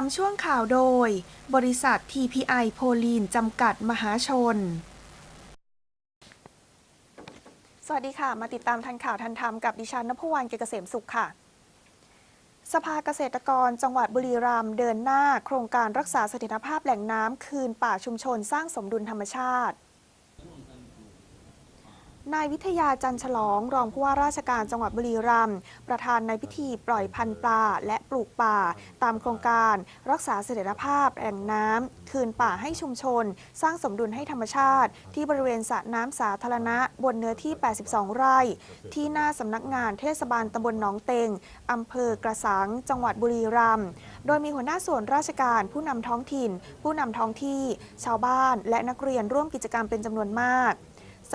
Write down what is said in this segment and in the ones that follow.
มภ์ช่วงข่าวโดย บริษัท TPI โพลีน จำกัดมหาชน สวัสดีค่ะ มาติดตามทันข่าวทันธรรมกับดิฉันนภวรรณเกษมสุขค่ะ สภาเกษตรกรจังหวัดบุรีรัมย์เดินหน้า โครงการรักษาเสถียรภาพแหล่งน้ำคืนป่าชุมชนสร้างสมดุลธรรมชาติ นายวิทยาจันฉลองรองผู้ว่าราชการจังหวัดบุรีรัมย์ประธานในพิธีปล่อยพันธุ์ปลาและปลูกป่า ตามโครงการ รักษาเสถียรภาพแหล่งน้ำ คืนป่าให้ชุมชน สร้างสมดุลให้ธรรมชาติ ที่บริเวณสระน้ำสาธารณะ บนเนื้อที่ 82 ไร่ ที่หน้าสำนักงานเทศบาลตำบลหนองเต็งอำเภอกระสังจังหวัดบุรีรัมย์โดยมีหัวหน้าส่วนราชการผู้นำท้องถิ่น ผู้นำท้องที่ ชาวบ้าน และนักเรียนร่วมกิจกรรมเป็นจำนวนมาก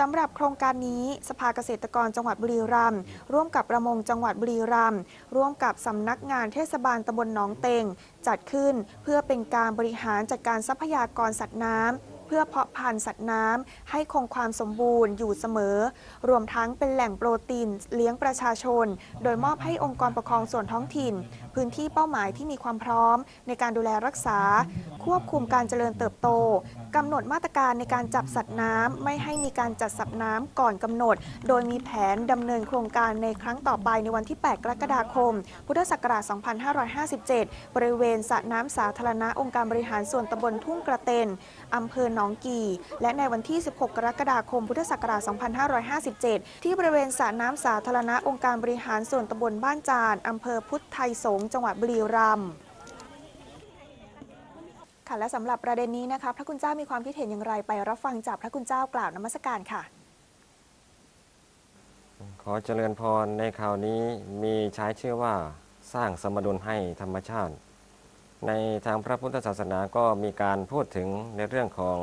สำหรับโครงการนี้สภาเกษตรกรจังหวัดบุรีรัมย์ร่วมกับประมงจังหวัดบุรีรัมย์ร่วมกับสำนักงานเทศบาลตำบลหนองเตงจัดขึ้นเพื่อเป็นการบริหารจัดการทรัพยากรสัตว์น้ำเพื่อเพาะพันธุ์สัตว์น้ำให้คงความสมบูรณ์อยู่เสมอ รวมทั้งเป็นแหล่งโปรตีนเลี้ยงประชาชน โดยมอบให้องค์กรปกครองส่วนท้องถิ่น พื้นที่เป้าหมายที่มีความพร้อม ในการดูแลรักษา ควบคุมการเจริญเติบโต กำหนดมาตรการในการจับสัตว์น้ำไม่ให้มีการจัดสัตว์น้ำก่อนกำหนด โดยมีแผนดำเนินโครงการในครั้งต่อไปในวันที่ 8 กรกฎาคม พุทธศักราช 2557 บริเวณสระน้ำสาธารณะองค์การบริหารส่วนตำบลทุ่งกระเตนอำเภอหนองกี่ และในวันที่ 16 กรกฎาคม พุทธศักราช 2557 ที่บริเวณสระน้ำสาธารณะองค์การบริหารส่วนตำบลบ้านจานอำเภอพุทธไทยสงฆ์จังหวัดบุรีรัมย์ ค่ะและสำหรับประเด็นนี้นะคะพระคุณเจ้ามีความคิดเห็นอย่างไรไปรับฟังจากพระคุณเจ้ากล่าวนมัสการค่ะ ขอเจริญพรในข่าวนี้มีใช้ชื่อว่าสร้างสมดุลให้ธรรมชาติ ในทางพระพุทธศาสนาก็มีการพูดถึงในเรื่องของ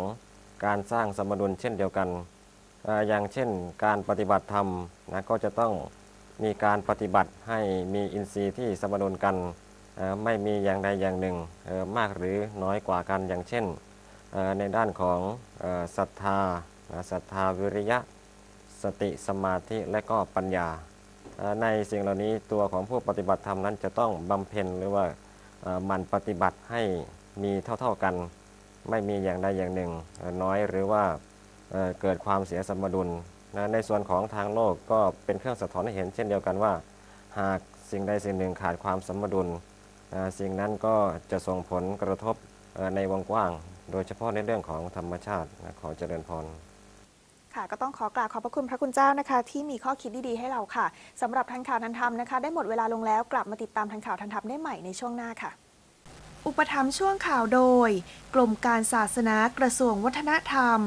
การสร้างสมดุลเช่นเดียวกัน อย่างเช่นการปฏิบัติธรรมนะก็จะต้องมีการปฏิบัติให้มีอินทรีย์ที่สมดุลกัน ไม่มีอย่างใดอย่างหนึ่งมากหรือน้อยกว่ากันอย่างเช่น ในด้านของศรัทธาศรัทธาวิริยะ สติสมาธิและก็ปัญญา ในสิ่งเหล่านี้ตัวของผู้ปฏิบัติธรรมนั้นจะต้องบำเพ็ญหรือว่ามันปฏิบัติให้มีเท่าๆกัน ไม่มีอย่างใดอย่างหนึ่งน้อยหรือว่าเเกิดความเสียสมดุลนะในส่วนของทางโลกก็เป็นเครื่องสะท้อนให้เห็นเช่นเดียวกันว่า หากสิ่งใดสิ่งหนึ่งขาดความสมดุล สิ่งนั้นก็จะส่งผลกระทบเอ่อในวงกว้าง โดยเฉพาะในเรื่องของธรรมชาตินะขอเจริญพรค่ะก็ต้องขอกราบขอบพระคุณพระคุณเจ้านะคะ ที่มีข้อคิดดีๆให้เราค่ะสำหรับทันข่าวทันธรรมนะคะ ได้หมดเวลาลงแล้วกลับมาติดตามทันข่าวทันธรรมได้ใหม่ในช่วงหน้าค่ะ อุปถัมภ์ช่วงข่าวโดย กรมการศาสนากระทรวงวัฒนธรรม